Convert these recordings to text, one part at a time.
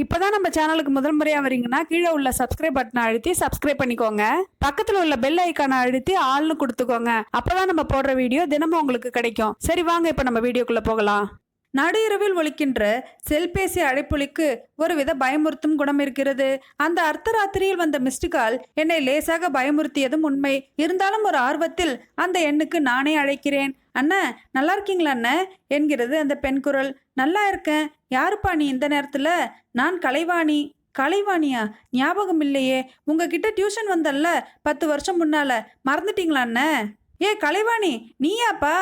இப்போதான் நம்ம சேனலுக்கு முதல் முறையாக வரீங்கன்னா கீழே உள்ள சப்ஸ்கிரைப் பட்டனை அழுத்தி சப்ஸ்கிரைப் பண்ணிக்கோங்க. பக்கத்தில் உள்ள பெல் ஐக்கானை அழுத்தி ஆள்னு கொடுத்துக்கோங்க. அப்போதான் நம்ம போடுற வீடியோ தினமும் உங்களுக்கு கிடைக்கும். சரி வாங்க இப்போ நம்ம வீடியோக்குள்ளே போகலாம். நடு இரவில் ஒழிக்கின்ற செல்பேசி அழைப்பொலிக்கு ஒருவித பயமுறுத்தும் குணம் இருக்கிறது. அந்த அர்த்தராத்திரியில் வந்த மிஸ்டு கால் என்னை லேசாக பயமுறுத்தியதும் உண்மை. இருந்தாலும் ஒரு ஆர்வத்தில் அந்த எண்ணுக்கு நானே அழைக்கிறேன். அண்ணா நல்லா இருக்கீங்களா அண்ணா? என்கிறது அந்த பெண் குரல். நல்லா இருக்கேன். யாருப்பா நீ இந்த நேரத்தில்? நான் கலைவாணி. கலைவாணியா? ஞாபகம் இல்லையே. உங்ககிட்ட டியூஷன் வந்தல்ல பத்து வருஷம் முன்னால. மறந்துட்டீங்களாண்ணே ஏ கலைவாணி நீயாப்பா?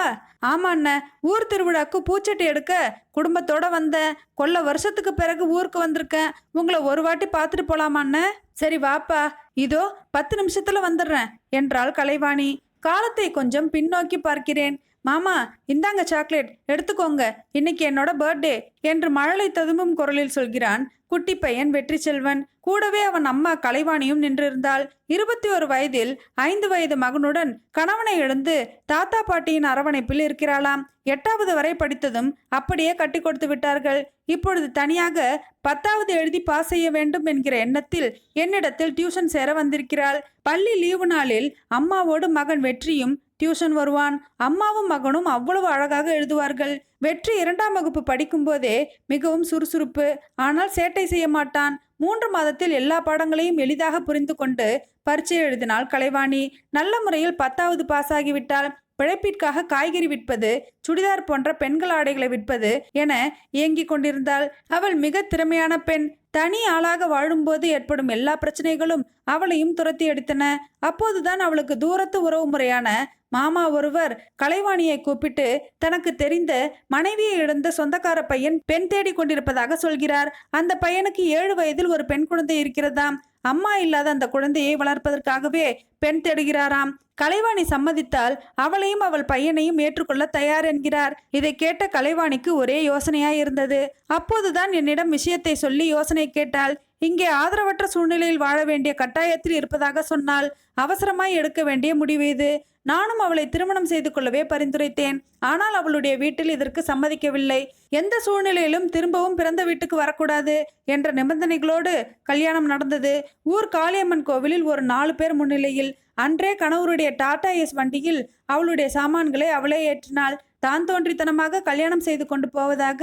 ஆமாண்ண ஊர் திருவிழாக்கு பூச்சட்டி எடுக்க குடும்பத்தோட வந்தேன். கொல்ல வருஷத்துக்கு பிறகு ஊருக்கு வந்திருக்கேன். உங்களை ஒரு வாட்டி பார்த்துட்டு போலாமா சரி வாப்பா. இதோ பத்து நிமிஷத்துல வந்துடுறேன். என்றாள் கலைவாணி. காலத்தை கொஞ்சம் பின்னோக்கி பார்க்கிறேன். மாமா இந்தாங்க சாக்லேட். எடுத்துக்கோங்க. இன்னைக்கு என்னோட பர்த்டே என்று மழலை ததும்பும் குரலில் சொல்கிறான் குட்டி பையன் வெற்றி செல்வன். கூடவே அவன் அம்மா கலைவாணியும் நின்றிருந்தாள். இருபத்தி ஒரு வயதில் ஐந்து வயது மகனுடன் கணவனை எழுந்து தாத்தா பாட்டியின் அரவணைப்பில் இருக்கிறாளாம். எட்டாவது வரை படித்ததும் அப்படியே கட்டி கொடுத்து விட்டார்கள். இப்பொழுது தனியாக பத்தாவது எழுதி பாஸ் செய்ய வேண்டும் என்கிற எண்ணத்தில் என்னிடத்தில் டியூஷன் சேர வந்திருக்கிறாள். பள்ளி லீவு நாளில் அம்மாவோடு மகன் வெற்றியும் டியூஷன் வருவான். அம்மாவும் மகனும் அவ்வளவு அழகாக எழுதுவார்கள். வெற்றி இரண்டாம் வகுப்பு படிக்கும்போதே மிகவும் சுறுசுறுப்பு. ஆனால் சேட்டை செய்ய மாட்டான். மூன்று மாதத்தில் எல்லா பாடங்களையும் எளிதாக புரிந்து கொண்டு பரீட்சை எழுதினாள் கலைவாணி. நல்ல முறையில் பத்தாவது பாஸ் ஆகிவிட்டால் பிழைப்பிற்காக காய்கறி விற்பது சுடிதார் போன்ற பெண்கள் ஆடைகளை விற்பது என இயங்கிக் கொண்டிருந்தாள். அவள் மிக திறமையான பெண். தனி ஆளாக வாழும்போது ஏற்படும் எல்லா பிரச்சனைகளும் அவளையும் துரத்தி எடுத்தன அப்போதுதான் அவளுக்கு தூரத்து உறவு முறையான மாமா ஒருவர் கலைவாணியை கூப்பிட்டு தனக்கு தெரிந்த மனைவியை இழந்த சொந்தக்கார பையன் பெண் தேடி கொண்டிருப்பதாக சொல்கிறார். அந்த பையனுக்கு ஏழு வயதில் ஒரு பெண் குழந்தை இருக்கிறதாம். அம்மா இல்லாத அந்த குழந்தையை வளர்ப்பதற்காகவே பெண் தேடுகிறாராம். கலைவாணி சம்மதித்தால் அவளையும் அவள் பையனையும் ஏற்றுக்கொள்ள தயார் என்கிறார். இதை கேட்ட கலைவாணிக்கு ஒரே யோசனையாய் இருந்தது அப்போதுதான் என்னிடம் விஷயத்தை சொல்லி யோசனை கேட்டால் இங்கே ஆதரவற்ற சூழ்நிலையில் வாழ வேண்டிய கட்டாயத்தில் இருப்பதாக சொன்னால் அவசரமாய் எடுக்க வேண்டிய முடிவு இது. நானும் அவளை திருமணம் செய்து கொள்ளவே பரிந்துரைத்தேன். ஆனால் அவளுடைய வீட்டில் இதற்கு சம்மதிக்கவில்லை. எந்த சூழ்நிலையிலும் திரும்பவும் பிறந்த வீட்டுக்கு வரக்கூடாது என்ற நிபந்தனைகளோடு கல்யாணம் நடந்தது. ஊர் காளியம்மன் கோவிலில் ஒரு நாலு பேர் முன்னிலையில் அன்றே கணவருடைய டாடா எஸ் வண்டியில் அவளுடைய சாமான்களை அவளே ஏற்றினாள். தான் தோன்றித்தனமாக கல்யாணம் செய்து கொண்டு போவதாக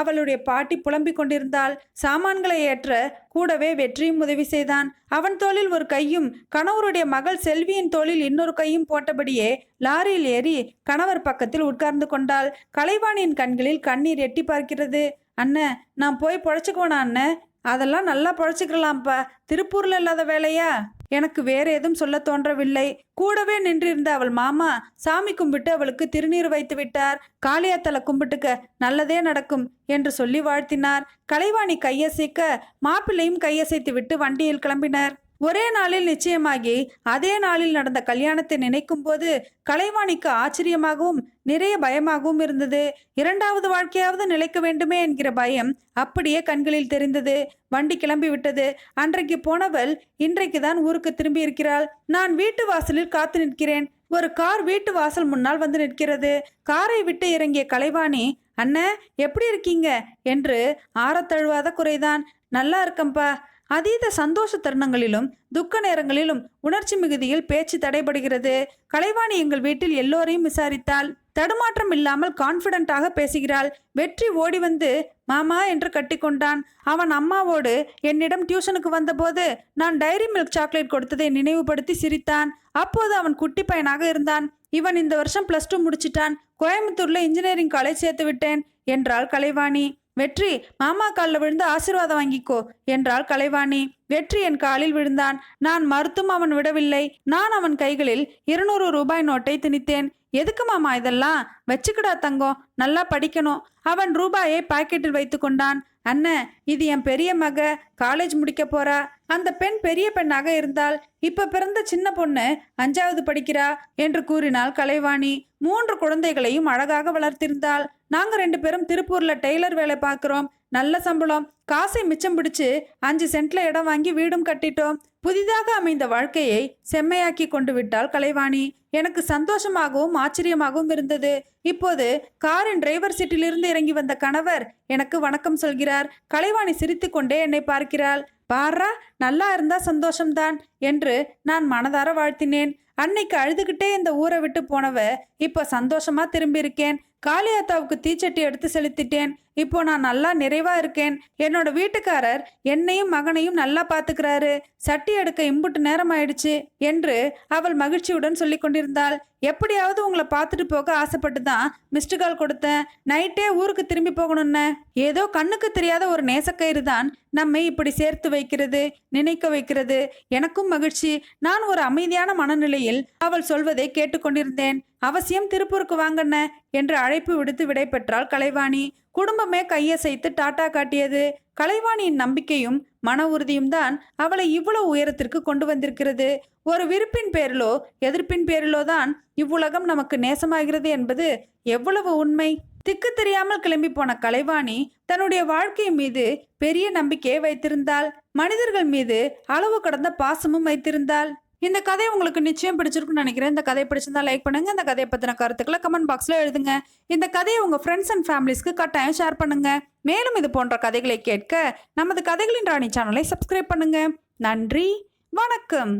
அவளுடைய பாட்டி புலம்பிக் கொண்டிருந்தாள். சாமான்களை ஏற்ற கூடவே வெற்றியும் உதவி செய்தான். அவன் தோளில் ஒரு கையும் கணவருடைய மகள் செல்வியின் தோளில் இன்னொரு கையும் போட்டபடியே லாரியில் ஏறி கணவர் பக்கத்தில் உட்கார்ந்து கொண்டாள். கலைவாணியின் கண்களில் கண்ணீர் எட்டி பார்க்கிறது. அண்ணன் நான் போய் பொழைச்சுக்கோனா அண்ணன் அதெல்லாம் நல்லா பழச்சிக்கலாம்ப்பா. திருப்பூர்ல இல்லாத வேலையா? எனக்கு வேற எதுவும் சொல்ல தோன்றவில்லை. கூடவே நின்றிருந்த அவள் மாமா சாமி கும்பிட்டு அவளுக்கு திருநீர் வைத்து விட்டார். காளியாத்தலை கும்பிட்டுக்க நல்லதே நடக்கும் என்று சொல்லி வாழ்த்தினார். கலைவாணி கையசைக்க மாப்பிள்ளையும் கையசைத்து விட்டு வண்டியில் கிளம்பினர். ஒரே நாளில் நிச்சயமாகி அதே நாளில் நடந்த கல்யாணத்தை நினைக்கும் போது கலைவாணிக்கு ஆச்சரியமாகவும் நிறைய பயமாகவும் இருந்தது. இரண்டாவது வாழ்க்கையாவது நிலைக்க வேண்டுமே என்கிற பயம் அப்படியே கண்களில் தெரிந்தது. வண்டி கிளம்பி விட்டது. அன்றைக்கு போனவள் இன்றைக்கு தான் ஊருக்கு திரும்பி இருக்கிறாள். நான் வீட்டு வாசலில் காத்து நிற்கிறேன். ஒரு கார் வீட்டு வாசல் முன்னால் வந்து நிற்கிறது. காரை விட்டு இறங்கிய கலைவாணி அண்ணன் எப்படி இருக்கீங்க? என்று ஆறத்தழுவாத குறைதான். நல்லா இருக்கம்பா. அதீத சந்தோஷ தருணங்களிலும் துக்க நேரங்களிலும் உணர்ச்சி மிகுதியில் பேச்சு தடைபடுகிறது. கலைவாணி எங்கள் வீட்டில் எல்லோரையும் விசாரித்தாள் தடுமாற்றம் இல்லாமல் கான்ஃபிடென்ட்டாக பேசுகிறாள். வெற்றி ஓடி வந்து மாமா என்று கட்டிக்கொண்டான். அவன் அம்மாவோடு என்னிடம் டியூஷனுக்கு வந்தபோது நான் டைரி மில்க் சாக்லேட் கொடுத்ததை நினைவுபடுத்தி சிரித்தான். அப்போது அவன் குட்டி பையனாக இருந்தான். இவன் இந்த வருஷம் பிளஸ் டூ முடிச்சிட்டான். கோயம்புத்தூர்ல இன்ஜினியரிங் காலேஜ் சேர்த்து விட்டேன் என்றாள் கலைவாணி. வெற்றி மாமா காலில் விழுந்து ஆசீர்வாதம் வாங்கிக்கோ என்றாள் கலைவாணி. வெற்றி என் காலில் விழுந்தான். நான் மறுத்தும் அவன் விடவில்லை. நான் அவன் கைகளில் இருநூறு ரூபாய் நோட்டை திணித்தேன். எதுக்கு மாமா இதெல்லாம்? வச்சுக்கடா தங்கம். நல்லா படிக்கணும். அவன் ரூபாயை பாக்கெட்டில் வைத்து கொண்டான். அண்ணன் இது என் பெரிய மக. காலேஜ் முடிக்க போறா. அந்த பெண் பெரிய பெண்ணாக இருந்தால் இப்ப பிறந்த சின்ன பொண்ணு அஞ்சாவது படிக்கிறா என்று கூறினாள் கலைவாணி. மூன்று குழந்தைகளையும் அழகாக வளர்த்திருந்தாள். நாங்கள் ரெண்டு பேரும் திருப்பூரில் டெய்லர் வேலை பார்க்குறோம். நல்ல சம்பளம். காசை மிச்சம் பிடிச்சு அஞ்சு சென்ட்ல இடம் வாங்கி வீடும் கட்டிட்டோம். புதிதாக அமைந்த வாழ்க்கையை செம்மையாக்கி கொண்டு விட்டாள் கலைவாணி. எனக்கு சந்தோஷமாகவும் ஆச்சரியமாகவும் இருந்தது. இப்போது காரின் டிரைவர் சீட்டிலிருந்து இறங்கி வந்த கணவர் எனக்கு வணக்கம் சொல்கிறார். கலைவாணி சிரித்துக்கொண்டே என்னை பார்க்கிறாள். பாரா நல்லா இருந்தா சந்தோஷம்தான் என்று நான் மனதார வாழ்த்தினேன். அன்னைக்கு அழுதுகிட்டே இந்த ஊரை விட்டு போனவ இப்போ சந்தோஷமா திரும்பியிருக்கேன். காளியாத்தாவுக்கு தீச்சட்டி எடுத்து செலுத்திட்டேன். இப்போ நான் நல்லா நிறைவா இருக்கேன். என்னோட வீட்டுக்காரர் என்னையும் மகனையும் நல்லா பாத்துக்கிறாரு. சட்டி எடுக்க இம்புட்டு நேரம் ஆயிடுச்சு என்று அவள் மகிழ்ச்சியுடன் சொல்லி கொண்டிருந்தாள். எப்படியாவது உங்களை பார்த்துட்டு போக ஆசைப்பட்டு தான் மிஸ்டு கால் கொடுத்தேன். நைட்டே ஊருக்கு திரும்பி போகணும்னு. ஏதோ கண்ணுக்கு தெரியாத ஒரு நேசக்கயிறு தான் நம்மை இப்படி சேர்த்து வைக்கிறது நினைக்க வைக்கிறது. எனக்கும் மகிழ்ச்சி. நான் ஒரு அமைதியான மனநிலையில் அவள் சொல்வதை கேட்டுக்கொண்டிருந்தேன். அவசியம் திருப்பூருக்கு வாங்கண்ண என்று அழைப்பு விடுத்து விடைபெற்றாள் கலைவாணி. குடும்பமே கையசைத்து டாட்டா காட்டியது. கலைவாணியின் நம்பிக்கையும் மன உறுதியும் தான் அவளை இவ்வளவு உயரத்திற்கு கொண்டு வந்திருக்கிறது. ஒரு விருப்பின் பேரிலோ எதிர்ப்பின் பேரிலோ தான் இவ்வுலகம் நமக்கு நேசமாகிறது என்பது எவ்வளவு உண்மை? திக்கு தெரியாமல் கிளம்பி போன கலைவாணி தன்னுடைய வாழ்க்கை மீது பெரிய நம்பிக்கையை வைத்திருந்தாள். மனிதர்கள் மீது அளவு கடந்த பாசமும் வைத்திருந்தாள். இந்த கதை உங்களுக்கு நிச்சயம் பிடிச்சிருக்குன்னு நினைக்கிறேன். இந்த கதை பிடிச்சிருந்தா லைக் பண்ணுங்க. இந்த கதையை பற்றின கருத்துக்களை கமெண்ட் பாக்ஸில் எழுதுங்க. இந்த கதையை உங்கள் ஃப்ரெண்ட்ஸ் அண்ட் ஃபேமிலிஸ்க்கு கட்டாயம் ஷேர் பண்ணுங்க. மேலும் இது போன்ற கதைகளை கேட்க நமது கதைகளின் ராணி சேனலை சப்ஸ்கிரைப் பண்ணுங்க. நன்றி. வணக்கம்.